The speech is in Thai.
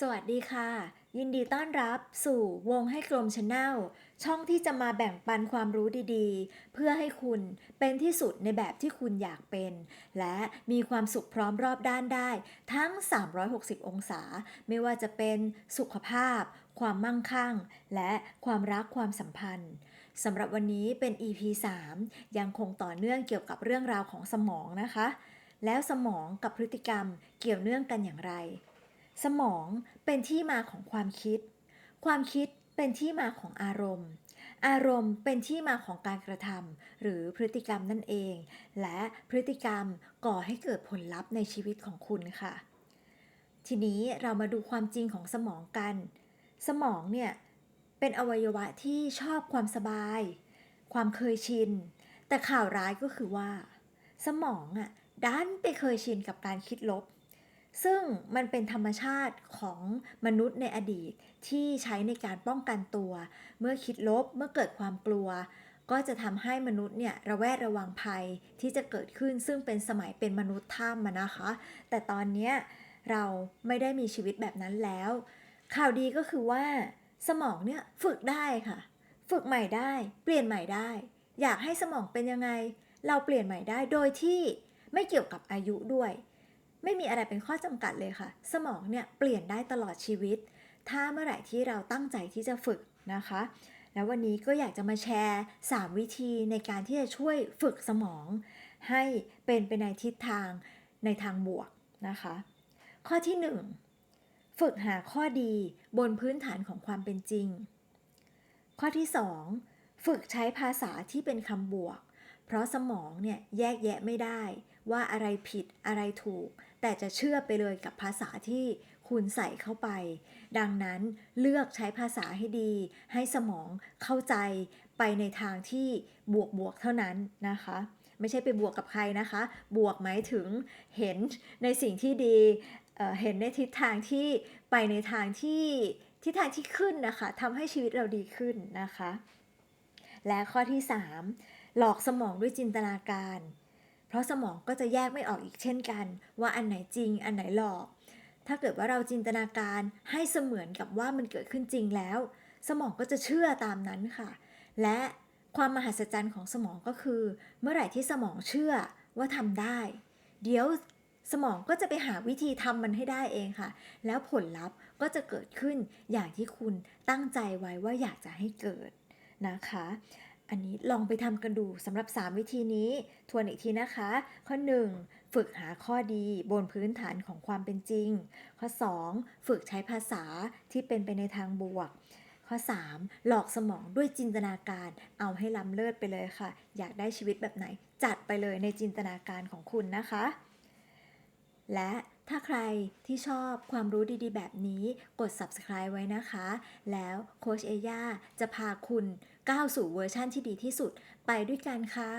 สวัสดีค่ะ ยินดีต้อนรับสู่วงให้กลมชาแนลช่องที่จะมาแบ่งปันความรู้ดีๆ เพื่อให้คุณเป็นที่สุดในแบบที่คุณอยากเป็น และมีความสุขพร้อมรอบด้านได้ ทั้ง 360 องศา ไม่ว่าจะเป็นสุขภาพ ความมั่งคั่ง และความรักความสัมพันธ์สำหรับวันนี้เป็น EP 3 ยังคงต่อเนื่องเกี่ยวกับเรื่องราวของสมองนะคะ แล้วสมองกับพฤติกรรมเกี่ยวเนื่องกันอย่างไร สมองเป็นที่มาของความคิด ความคิดเป็นที่มาของอารมณ์ อารมณ์เป็นที่มาของการกระทำหรือพฤติกรรมนั่นเอง และพฤติกรรมก่อให้เกิดผลลัพธ์ในชีวิตของคุณค่ะ ทีนี้เรามาดูความจริงของสมองกัน สมองเนี่ยเป็นอวัยวะที่ชอบความสบาย ความเคยชิน แต่ข่าวร้ายก็คือว่า สมองอะดันไปเคยชินกับการคิดลบ ซึ่งมันเป็นธรรมชาติของมนุษย์ในอดีตที่ใช้ในการป้องกันตัว เมื่อคิดลบเมื่อเกิดความกลัว ก็จะทำให้มนุษย์เนี่ยระแวดระวังภัยที่จะเกิดขึ้นซึ่งเป็นสมัยเป็นมนุษย์ถ้ำนะคะ แต่ตอนนี้เราไม่ได้มีชีวิตแบบนั้นแล้ว ข่าวดีก็คือว่า สมองเนี่ยฝึกได้ค่ะ ฝึกใหม่ได้ เปลี่ยนใหม่ได้ อยากให้สมองเป็นยังไง เราเปลี่ยนใหม่ได้โดยที่ไม่เกี่ยวกับอายุด้วย ไม่มีอะไรเป็นข้อจำกัดเลยค่ะ สมองเนี่ยเปลี่ยนได้ตลอดชีวิต ถ้าเมื่อไหร่ที่เราตั้งใจที่จะฝึกนะคะ แล้ววันนี้ก็อยากจะมาแชร์ 3 วิธีในการที่จะช่วยฝึกสมอง ให้เป็นไปในทิศทางในทางบวกนะคะ ข้อที่ 1 ฝึกหาข้อดีบนพื้นฐานของความเป็นจริง ข้อที่ 2 ฝึกใช้ภาษาที่เป็นคำบวก เพราะสมองเนี่ยแยกแยะไม่ได้ ว่าอะไรผิดอะไรถูก แต่จะเชื่อไปเลยกับภาษาที่คุณใส่เข้าไป ดังนั้นเลือกใช้ภาษาให้ดี ให้สมองเข้าใจไปในทางที่บวกบวกๆเท่านั้นนะคะ ไม่ใช่ไปบวกกับใครนะคะ บวกหมายถึงเห็นในสิ่งที่ดีเเห็นในทิศทางที่ไปในทางที่ทิศทางที่ขึ้นนะคะทำให้ชีวิตเราดีขึ้นนะคะ และข้อที่ 3 หลอกสมองด้วยจินตนาการ ราะสมองก็จะแยกไม่ออกอีกเช่นกัน ว่าอันไหนจริงอันไหนหลอก ถ้าเกิดว่าเราจินตนาการให้เสมือนกับว่ามันเกิดขึ้นจริงแล้ว สมองก็จะเชื่อตามนั้นค่ะ และความมหัศจรรย์ของสมองก็คือ เมื่อไหร่ที่สมองเชื่อว่าทำได้ เดี๋ยวสมองก็จะไปหาวิธีทำมันให้ได้เองค่ะ แล้วผลลัพธ์ก็จะเกิดขึ้นอย่างที่คุณตั้งใจไว้ว่าอยากจะให้เกิดนะคะ อันนี้ลองไปทำกันดูสำหรับ 3 วิธีนี้ ทวนอีกทีนะคะ ข้อ 1 ฝึกหาข้อดีบนพื้นฐานของความเป็นจริง ข้อ 2 ฝึกใช้ภาษาที่เป็นไปในทางบวก ข้อ 3 หลอกสมองด้วยจินตนาการ เอาให้ล้ำเลิศไปเลยค่ะ อยากได้ชีวิตแบบไหน จัดไปเลยในจินตนาการของคุณนะคะ และถ้าใครที่ชอบความรู้ดีๆ แบบนี้กด subscribe ไว้นะคะ แล้วโคชเอย่าจะพาคุณก้าวสู่เวอร์ชั่นที่ดีที่สุดไปด้วยกันค่ะ